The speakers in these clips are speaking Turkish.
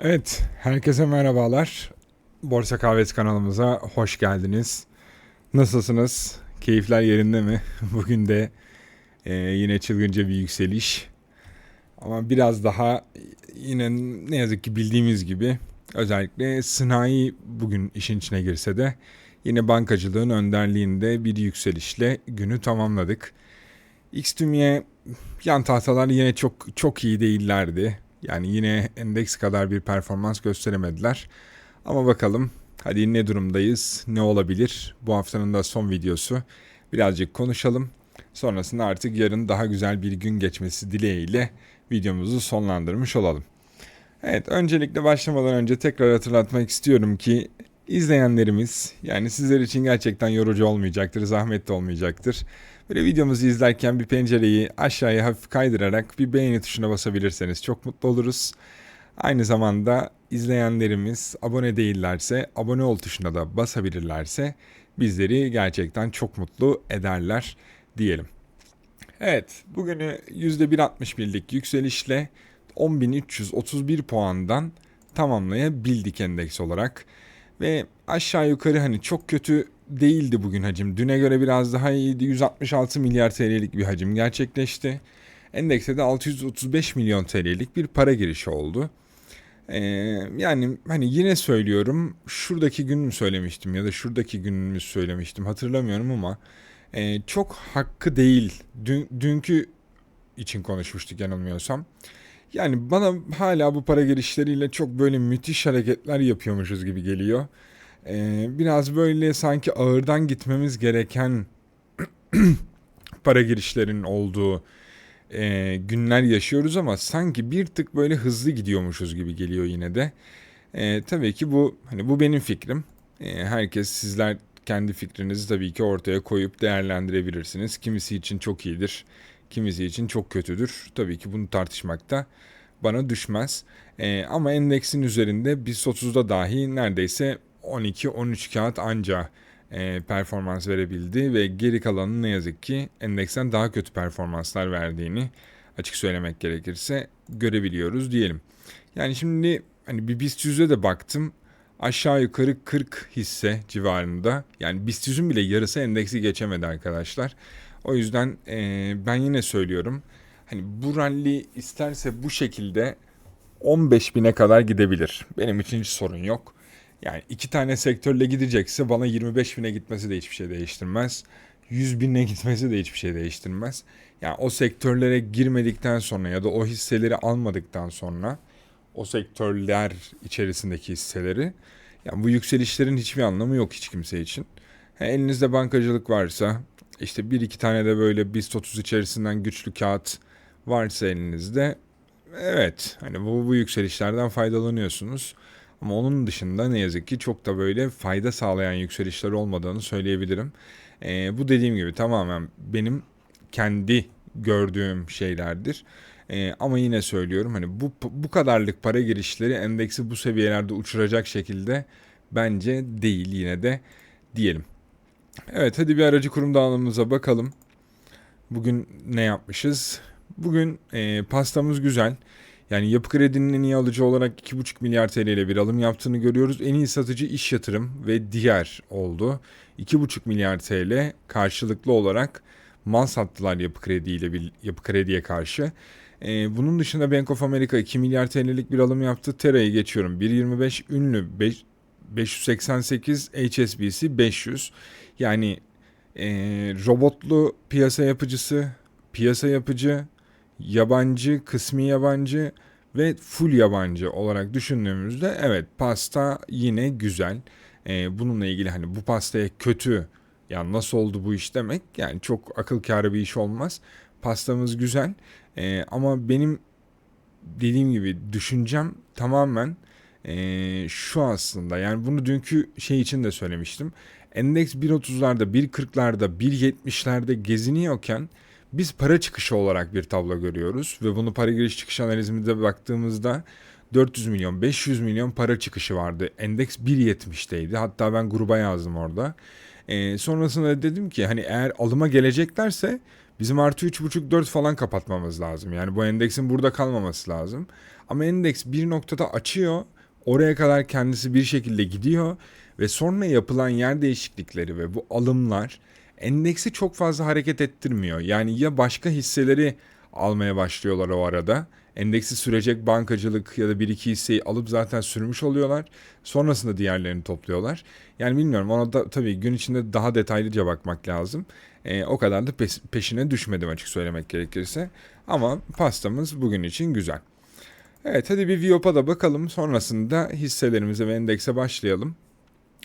Evet, herkese merhabalar. Borsa Kahvesi kanalımıza hoş geldiniz. Nasılsınız? Keyifler yerinde mi? Bugün de e, yine çılgınca bir yükseliş. Ama biraz daha yine ne yazık ki bildiğimiz gibi özellikle sanayi bugün işin içine girse de yine bankacılığın önderliğinde bir yükselişle günü tamamladık. XTÜM'ye yan tahtalar yine çok çok iyi değillerdi. Yani yine endeks kadar bir performans gösteremediler. Ama bakalım hadi ne durumdayız, ne olabilir? Bu haftanın da son videosu. Birazcık konuşalım. Sonrasında artık yarın daha güzel bir gün geçmesi dileğiyle videomuzu sonlandırmış olalım. Evet, öncelikle başlamadan önce tekrar hatırlatmak istiyorum ki izleyenlerimiz yani sizler için gerçekten yorucu olmayacaktır, zahmetli olmayacaktır. Böyle videomuzu izlerken bir pencereyi aşağıya hafif kaydırarak bir beğeni tuşuna basabilirseniz çok mutlu oluruz. Aynı zamanda izleyenlerimiz abone değillerse abone ol tuşuna da basabilirlerse bizleri gerçekten çok mutlu ederler diyelim. Evet, bugünü %1.61'lik yükselişle 10.331 puandan tamamlayabildik endeks olarak. Ve aşağı yukarı hani çok kötü değildi bugün hacim. Düne göre biraz daha iyiydi. 166 milyar TL'lik bir hacim gerçekleşti. Endekse de 635 milyon TL'lik bir para girişi oldu. Ee, yani hani yine söylüyorum şuradaki gün mü söylemiştim ya da şuradaki gün mü söylemiştim hatırlamıyorum ama e, çok hakkı değil. Dün, dünkü için konuşmuştuk yanılmıyorsam. Yani bana hala bu para girişleriyle çok böyle müthiş hareketler yapıyormuşuz gibi geliyor. Ee, biraz böyle sanki ağırdan gitmemiz gereken para girişlerin olduğu e, günler yaşıyoruz ama sanki bir tık böyle hızlı gidiyormuşuz gibi geliyor yine de. E, tabii ki bu hani bu benim fikrim. E, herkes sizler kendi fikrinizi tabii ki ortaya koyup değerlendirebilirsiniz. Kimisi için çok iyidir, kimisi için çok kötüdür. Tabii ki bunu tartışmakta bana düşmez. E, ama endeksin üzerinde BIST 30'da dahi neredeyse 12-13 kağıt anca e, performans verebildi ve geri kalanın ne yazık ki endeksten daha kötü performanslar verdiğini açık söylemek gerekirse görebiliyoruz diyelim. Yani şimdi hani bir BIST 100'e de baktım aşağı yukarı 40 hisse civarında yani BIST 100'ün bile yarısı endeksi geçemedi arkadaşlar. O yüzden e, ben yine söylüyorum hani bu rally isterse bu şekilde 15 bine kadar gidebilir. Benim için hiç sorun yok. Yani iki tane sektörle gidecekse bana 25 bine gitmesi de hiçbir şey değiştirmez. 100 bine gitmesi de hiçbir şey değiştirmez. Yani o sektörlere girmedikten sonra ya da o hisseleri almadıktan sonra o sektörler içerisindeki hisseleri yani bu yükselişlerin hiçbir anlamı yok hiç kimse için. Ha, elinizde bankacılık varsa işte bir iki tane de böyle BIST 30 içerisinden güçlü kağıt varsa elinizde evet hani bu, bu yükselişlerden faydalanıyorsunuz. Ama onun dışında ne yazık ki çok da böyle fayda sağlayan yükselişler olmadığını söyleyebilirim. Ee, bu dediğim gibi tamamen benim kendi gördüğüm şeylerdir. Ee, ama yine söylüyorum hani bu bu kadarlık para girişleri endeksi bu seviyelerde uçuracak şekilde bence değil yine de diyelim. Evet hadi bir aracı kurum dağılımımıza bakalım. Bugün ne yapmışız? Bugün e, pastamız güzel. Yani Yapı Kredi'nin en iyi alıcı olarak 2,5 milyar TL ile bir alım yaptığını görüyoruz. En iyi satıcı iş yatırım ve diğer oldu. 2,5 milyar TL karşılıklı olarak mal sattılar Yapı Kredi ile Yapı Kredi'ye karşı. Ee, bunun dışında Bank of America 2 milyar TL'lik bir alım yaptı. Tera'yı geçiyorum. 1.25 ünlü 5, 588 HSBC 500. Yani e, robotlu piyasa yapıcısı, piyasa yapıcı, yabancı, kısmi yabancı ve full yabancı olarak düşündüğümüzde evet pasta yine güzel. Ee, bununla ilgili hani bu pastaya kötü ya nasıl oldu bu iş demek yani çok akıl kârı bir iş olmaz. Pastamız güzel ee, ama benim dediğim gibi düşüncem tamamen ee, şu aslında yani bunu dünkü şey için de söylemiştim. Endeks 1.30'larda, 1.40'larda, 1.70'lerde geziniyorken biz para çıkışı olarak bir tablo görüyoruz ve bunu para giriş çıkış analizimizde baktığımızda 400 milyon, 500 milyon para çıkışı vardı. Endeks 1.70'teydi. Hatta ben gruba yazdım orada. E, sonrasında dedim ki hani eğer alıma geleceklerse Bizim artı 3.5-4 falan kapatmamız lazım. Yani bu endeksin burada kalmaması lazım. Ama endeks bir noktada açıyor. Oraya kadar kendisi bir şekilde gidiyor. Ve sonra yapılan yer değişiklikleri ve bu alımlar endeksi çok fazla hareket ettirmiyor. Yani ya başka hisseleri almaya başlıyorlar o arada. Endeksi sürecek bankacılık ya da bir iki hisseyi alıp zaten sürmüş oluyorlar. Sonrasında diğerlerini topluyorlar. Yani bilmiyorum ona da tabii gün içinde daha detaylıca bakmak lazım. Ee, o kadar da peşine düşmedim açık söylemek gerekirse. Ama pastamız bugün için güzel. Evet hadi bir Viyop'a da bakalım. Sonrasında hisselerimize ve endekse başlayalım.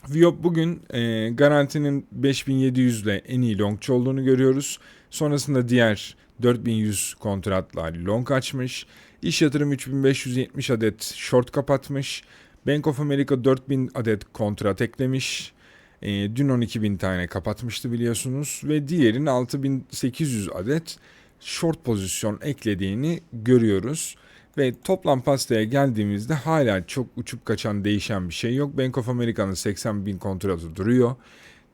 Viyop bugün e, garantinin 5700 ile en iyi longçu olduğunu görüyoruz. Sonrasında diğer 4100 kontratla long açmış. İş yatırım 3570 adet short kapatmış. Bank of America 4000 adet kontrat eklemiş. E, dün 12.000 tane kapatmıştı biliyorsunuz. Ve diğerin 6800 adet short pozisyon eklediğini görüyoruz. Ve toplam pastaya geldiğimizde hala çok uçup kaçan değişen bir şey yok. Bank of America'nın 80 bin kontratı duruyor.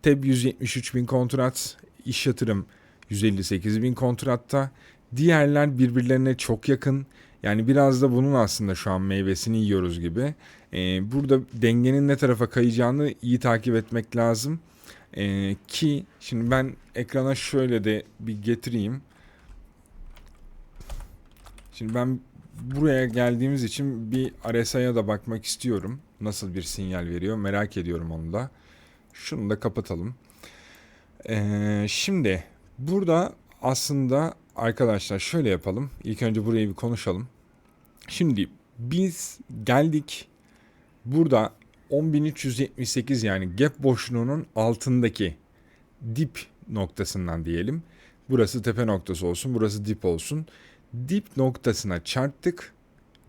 TEB 173 bin kontrat, iş yatırım 158 bin kontratta. Diğerler birbirlerine çok yakın. Yani biraz da bunun aslında şu an meyvesini yiyoruz gibi. Ee, burada dengenin ne tarafa kayacağını iyi takip etmek lazım. Ee, ki şimdi ben ekrana şöyle de bir getireyim. Şimdi ben buraya geldiğimiz için bir RSI'ya da bakmak istiyorum. Nasıl bir sinyal veriyor merak ediyorum onu da. Şunu da kapatalım. Ee, şimdi burada aslında arkadaşlar şöyle yapalım. İlk önce burayı bir konuşalım. Şimdi biz geldik burada 10.378 yani gap boşluğunun altındaki dip noktasından diyelim. Burası tepe noktası olsun, burası dip olsun dip noktasına çarptık.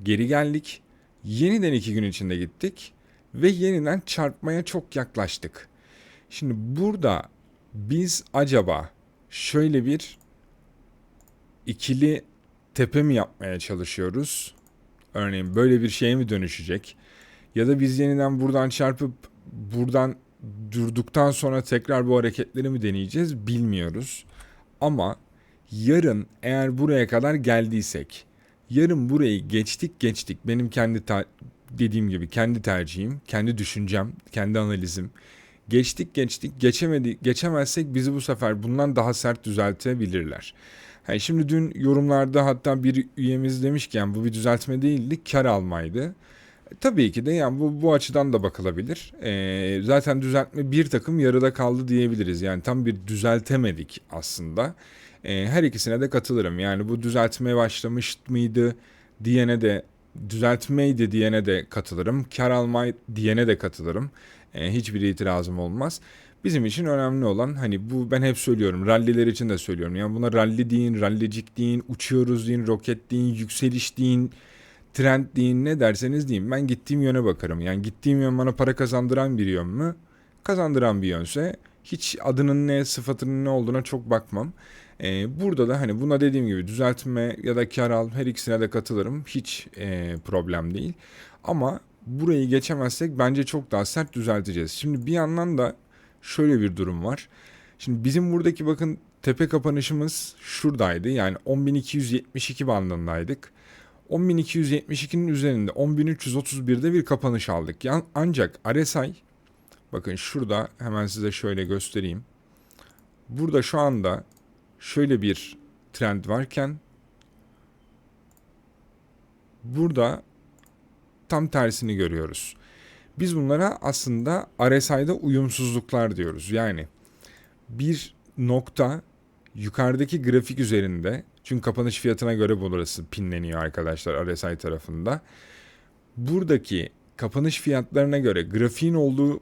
Geri geldik. Yeniden iki gün içinde gittik. Ve yeniden çarpmaya çok yaklaştık. Şimdi burada biz acaba şöyle bir ikili tepe mi yapmaya çalışıyoruz? Örneğin böyle bir şeye mi dönüşecek? Ya da biz yeniden buradan çarpıp buradan durduktan sonra tekrar bu hareketleri mi deneyeceğiz bilmiyoruz. Ama yarın eğer buraya kadar geldiysek yarın burayı geçtik geçtik benim kendi dediğim gibi kendi tercihim, kendi düşüncem, kendi analizim. Geçtik geçtik geçemedi geçemezsek bizi bu sefer bundan daha sert düzeltebilirler. Yani şimdi dün yorumlarda hatta bir üyemiz demişken bu bir düzeltme değildi kar almaydı. E, tabii ki de yani bu, bu açıdan da bakılabilir. E, zaten düzeltme bir takım yarıda kaldı diyebiliriz. Yani tam bir düzeltemedik aslında. E, her ikisine de katılırım. Yani bu düzeltmeye başlamış mıydı diyene de düzeltmeydi diyene de katılırım. Kar alma diyene de katılırım. E, hiçbir itirazım olmaz. Bizim için önemli olan hani bu ben hep söylüyorum. Ralliler için de söylüyorum. Yani buna ralli deyin, rallicik deyin, uçuyoruz deyin, roket deyin, yükseliş deyin, trend deyin ne derseniz deyin. Ben gittiğim yöne bakarım. Yani gittiğim yön bana para kazandıran bir yön mü? Kazandıran bir yönse hiç adının ne, sıfatının ne olduğuna çok bakmam. Ee, burada da hani buna dediğim gibi düzeltme ya da kar al her ikisine de katılırım. Hiç e, problem değil. Ama burayı geçemezsek bence çok daha sert düzelteceğiz. Şimdi bir yandan da şöyle bir durum var. Şimdi bizim buradaki bakın tepe kapanışımız şuradaydı. Yani 10.272 bandındaydık. 10.272'nin üzerinde 10.331'de bir kapanış aldık. Ancak RSI bakın şurada hemen size şöyle göstereyim. Burada şu anda şöyle bir trend varken burada tam tersini görüyoruz. Biz bunlara aslında RSI'da uyumsuzluklar diyoruz. Yani bir nokta yukarıdaki grafik üzerinde çünkü kapanış fiyatına göre burası pinleniyor arkadaşlar RSI tarafında. Buradaki kapanış fiyatlarına göre grafiğin olduğu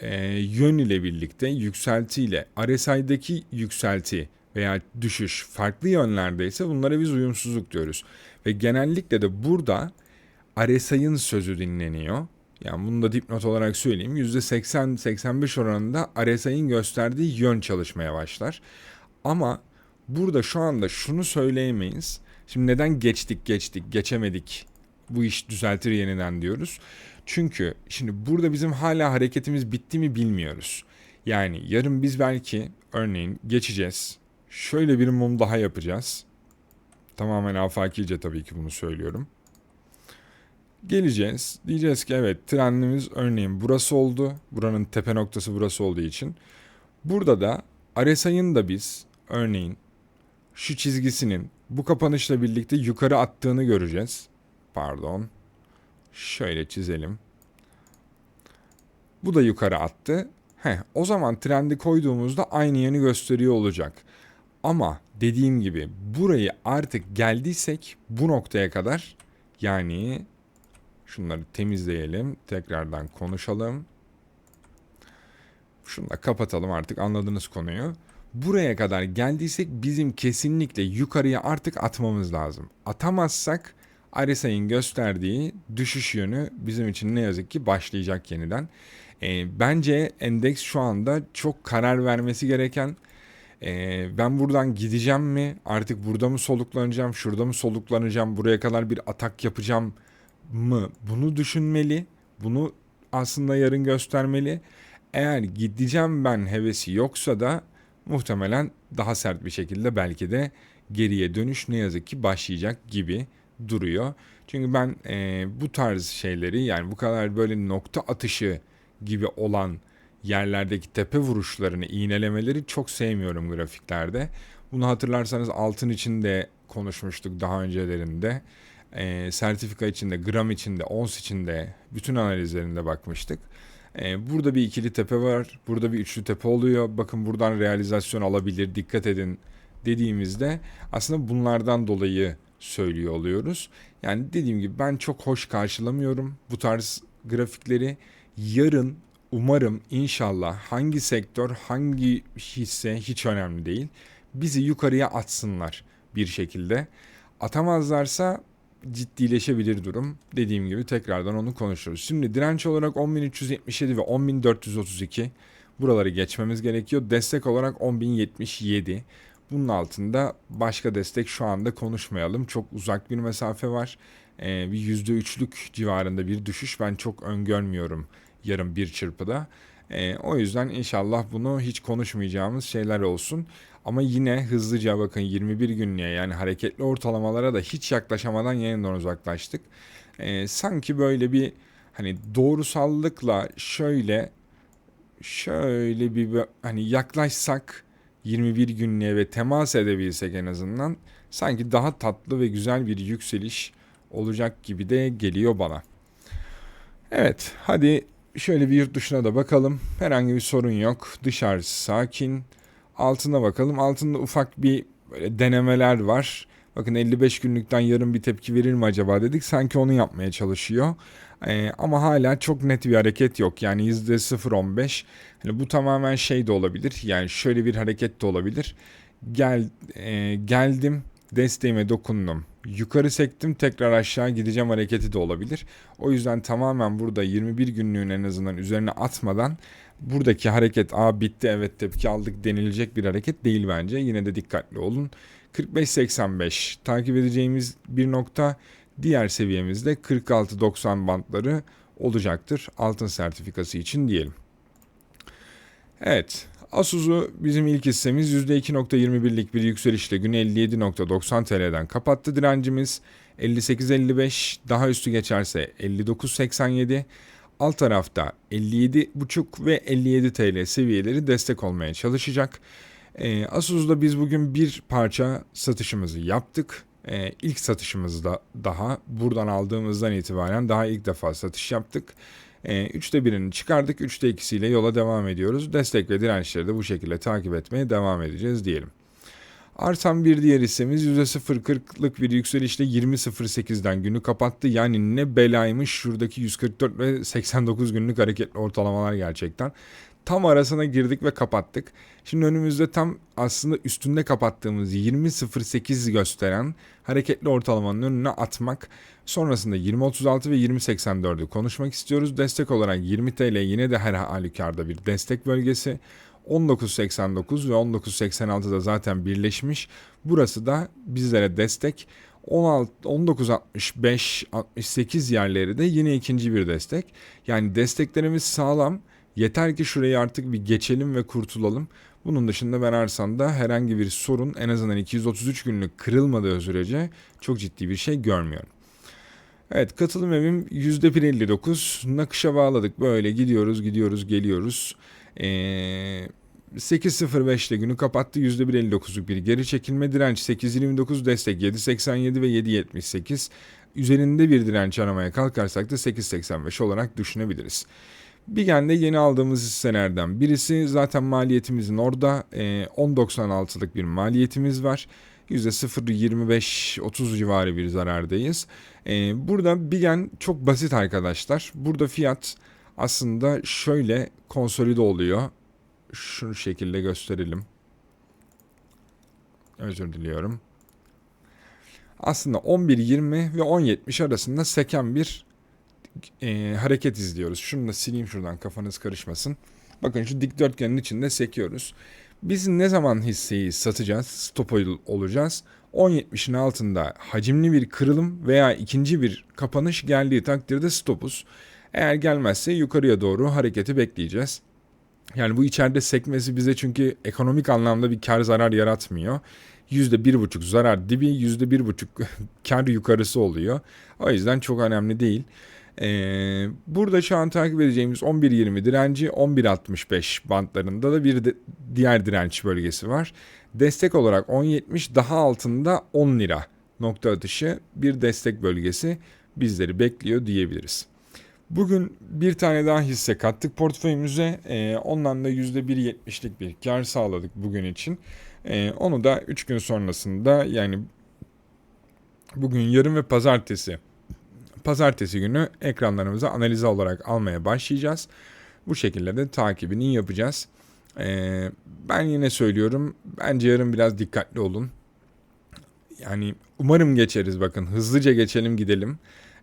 e, yön ile birlikte yükseltiyle RSI'daki yükselti veya düşüş farklı yönlerdeyse bunlara biz uyumsuzluk diyoruz. Ve genellikle de burada RSI'ın sözü dinleniyor. Yani bunu da dipnot olarak söyleyeyim. %80-85 oranında RSI'nin gösterdiği yön çalışmaya başlar. Ama burada şu anda şunu söyleyemeyiz. Şimdi neden geçtik geçtik geçemedik bu iş düzeltir yeniden diyoruz. Çünkü şimdi burada bizim hala hareketimiz bitti mi bilmiyoruz. Yani yarın biz belki örneğin geçeceğiz şöyle bir mum daha yapacağız. Tamamen afakice tabii ki bunu söylüyorum. Geleceğiz. Diyeceğiz ki evet trendimiz örneğin burası oldu. Buranın tepe noktası burası olduğu için. Burada da RSI'ın da biz örneğin şu çizgisinin bu kapanışla birlikte yukarı attığını göreceğiz. Pardon. Şöyle çizelim. Bu da yukarı attı. Heh, o zaman trendi koyduğumuzda aynı yönü gösteriyor olacak. Ama dediğim gibi burayı artık geldiysek bu noktaya kadar yani şunları temizleyelim. Tekrardan konuşalım. Şunu da kapatalım artık anladınız konuyu. Buraya kadar geldiysek bizim kesinlikle yukarıya artık atmamız lazım. Atamazsak RSI'nin gösterdiği düşüş yönü bizim için ne yazık ki başlayacak yeniden. E, bence endeks şu anda çok karar vermesi gereken e, ben buradan gideceğim mi? Artık burada mı soluklanacağım? Şurada mı soluklanacağım? Buraya kadar bir atak yapacağım mı? Bunu düşünmeli. Bunu aslında yarın göstermeli. Eğer gideceğim ben hevesi yoksa da muhtemelen daha sert bir şekilde belki de geriye dönüş ne yazık ki başlayacak gibi duruyor. Çünkü ben e, bu tarz şeyleri yani bu kadar böyle nokta atışı gibi olan yerlerdeki tepe vuruşlarını, iğnelemeleri çok sevmiyorum grafiklerde. Bunu hatırlarsanız altın içinde konuşmuştuk daha öncelerinde. E, sertifika içinde, gram içinde, ons içinde bütün analizlerinde bakmıştık. E, burada bir ikili tepe var, burada bir üçlü tepe oluyor. Bakın buradan realizasyon alabilir, dikkat edin dediğimizde aslında bunlardan dolayı söylüyor oluyoruz. Yani dediğim gibi ben çok hoş karşılamıyorum bu tarz grafikleri. Yarın umarım inşallah hangi sektör, hangi hisse hiç önemli değil. Bizi yukarıya atsınlar bir şekilde. Atamazlarsa ciddileşebilir durum. Dediğim gibi tekrardan onu konuşuruz. Şimdi direnç olarak 10.377 ve 10.432 buraları geçmemiz gerekiyor. Destek olarak 10.077. Bunun altında başka destek şu anda konuşmayalım. Çok uzak bir mesafe var. Ee, bir %3'lük civarında bir düşüş ben çok öngörmüyorum yarın bir çırpıda. Ee, o yüzden inşallah bunu hiç konuşmayacağımız şeyler olsun. Ama yine hızlıca bakın 21 günlüğe yani hareketli ortalamalara da hiç yaklaşamadan yeniden uzaklaştık. Ee, sanki böyle bir hani doğrusallıkla şöyle şöyle bir hani yaklaşsak 21 günlüğe ve temas edebilsek en azından sanki daha tatlı ve güzel bir yükseliş olacak gibi de geliyor bana. Evet hadi şöyle bir yurt dışına da bakalım. Herhangi bir sorun yok. Dışarısı sakin. Altına bakalım. Altında ufak bir böyle denemeler var. Bakın 55 günlükten yarın bir tepki verir mi acaba dedik. Sanki onu yapmaya çalışıyor. Ee, ama hala çok net bir hareket yok. Yani %0.15. Hani bu tamamen şey de olabilir. Yani şöyle bir hareket de olabilir. Gel e, geldim desteğime dokundum. Yukarı sektim tekrar aşağı gideceğim hareketi de olabilir. O yüzden tamamen burada 21 günlüğün en azından üzerine atmadan buradaki hareket a bitti evet tepki aldık denilecek bir hareket değil bence. Yine de dikkatli olun. 45-85 takip edeceğimiz bir nokta diğer seviyemizde 46-90 bantları olacaktır altın sertifikası için diyelim. Evet Asus'u bizim ilk hissemiz %2.21'lik bir yükselişle günü 57.90 TL'den kapattı direncimiz. 58.55 daha üstü geçerse 59.87 alt tarafta 57.5 ve 57 TL seviyeleri destek olmaya çalışacak. E, Asus'da biz bugün bir parça satışımızı yaptık. E, ilk satışımızda daha buradan aldığımızdan itibaren daha ilk defa satış yaptık. E, üçte birini çıkardık. Üçte ikisiyle yola devam ediyoruz. Destek ve dirençleri de bu şekilde takip etmeye devam edeceğiz diyelim. Artan bir diğer hissemiz %0.40'lık bir yükselişle 20.08'den günü kapattı. Yani ne belaymış şuradaki 144 ve 89 günlük hareketli ortalamalar gerçekten. Tam arasına girdik ve kapattık. Şimdi önümüzde tam aslında üstünde kapattığımız 20.08 gösteren hareketli ortalamanın önüne atmak. Sonrasında 20.36 ve 20.84'ü konuşmak istiyoruz. Destek olarak 20 TL yine de her halükarda bir destek bölgesi. 19.89 ve 19.86'da zaten birleşmiş. Burası da bizlere destek. 16 19.65 68 yerleri de yine ikinci bir destek. Yani desteklerimiz sağlam. Yeter ki şurayı artık bir geçelim ve kurtulalım. Bunun dışında ben arsanda herhangi bir sorun en azından 233 günlük kırılmadığı sürece çok ciddi bir şey görmüyorum. Evet katılım evim %1.59 nakışa bağladık böyle gidiyoruz gidiyoruz geliyoruz. Ee, 8.05'te günü kapattı %1.59'luk bir geri çekilme direnç 8.29 destek 7.87 ve 7.78 üzerinde bir direnç aramaya kalkarsak da 8.85 olarak düşünebiliriz. Bigen'de yeni aldığımız hisselerden birisi zaten maliyetimizin orada e, 10.96'lık bir maliyetimiz var. %0.25-30 civarı bir zarardayız. E, burada Bigen çok basit arkadaşlar. Burada fiyat aslında şöyle konsolide oluyor. Şu şekilde gösterelim. Özür diliyorum. Aslında 11.20 ve 10.70 arasında seken bir e, hareket izliyoruz. Şunu da sileyim şuradan kafanız karışmasın. Bakın şu dikdörtgenin içinde sekiyoruz. Biz ne zaman hisseyi satacağız, stop olacağız? 10.70'in altında hacimli bir kırılım veya ikinci bir kapanış geldiği takdirde stopuz. Eğer gelmezse yukarıya doğru hareketi bekleyeceğiz. Yani bu içeride sekmesi bize çünkü ekonomik anlamda bir kar zarar yaratmıyor. %1,5 zarar dibi, %1,5 kar yukarısı oluyor. O yüzden çok önemli değil. Ee, burada şu an takip edeceğimiz 11.20 direnci 11.65 bantlarında da bir de, diğer direnç bölgesi var. Destek olarak 10.70 daha altında 10 lira nokta atışı bir destek bölgesi bizleri bekliyor diyebiliriz. Bugün bir tane daha hisse kattık portföyümüze. E, ondan da %1.70'lik bir kar sağladık bugün için. E, onu da 3 gün sonrasında yani bugün yarın ve pazartesi pazartesi günü ekranlarımıza analize olarak almaya başlayacağız. Bu şekilde de takibini yapacağız. Ee, ben yine söylüyorum. Bence yarın biraz dikkatli olun. Yani umarım geçeriz bakın. Hızlıca geçelim gidelim.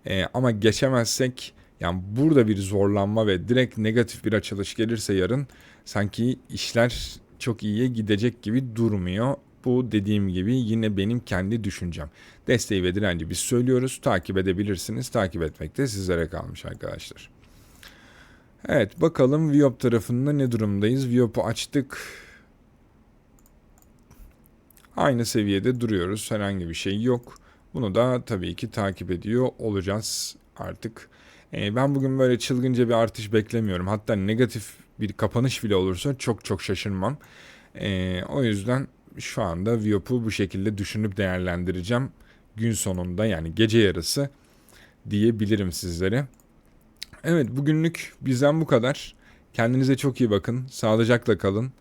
Ee, ama geçemezsek yani burada bir zorlanma ve direkt negatif bir açılış gelirse yarın sanki işler çok iyiye gidecek gibi durmuyor. Bu dediğim gibi yine benim kendi düşüncem. Desteği ve direnci biz söylüyoruz. Takip edebilirsiniz. Takip etmek de sizlere kalmış arkadaşlar. Evet bakalım Viop tarafında ne durumdayız? Viop'u açtık. Aynı seviyede duruyoruz. Herhangi bir şey yok. Bunu da tabii ki takip ediyor olacağız artık. Ee, ben bugün böyle çılgınca bir artış beklemiyorum. Hatta negatif bir kapanış bile olursa çok çok şaşırmam. Ee, o yüzden şu anda Viop'u bu şekilde düşünüp değerlendireceğim. Gün sonunda yani gece yarısı diyebilirim sizlere. Evet bugünlük bizden bu kadar. Kendinize çok iyi bakın. Sağlıcakla kalın.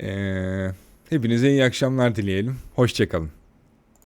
Ee, hepinize iyi akşamlar dileyelim. Hoşçakalın.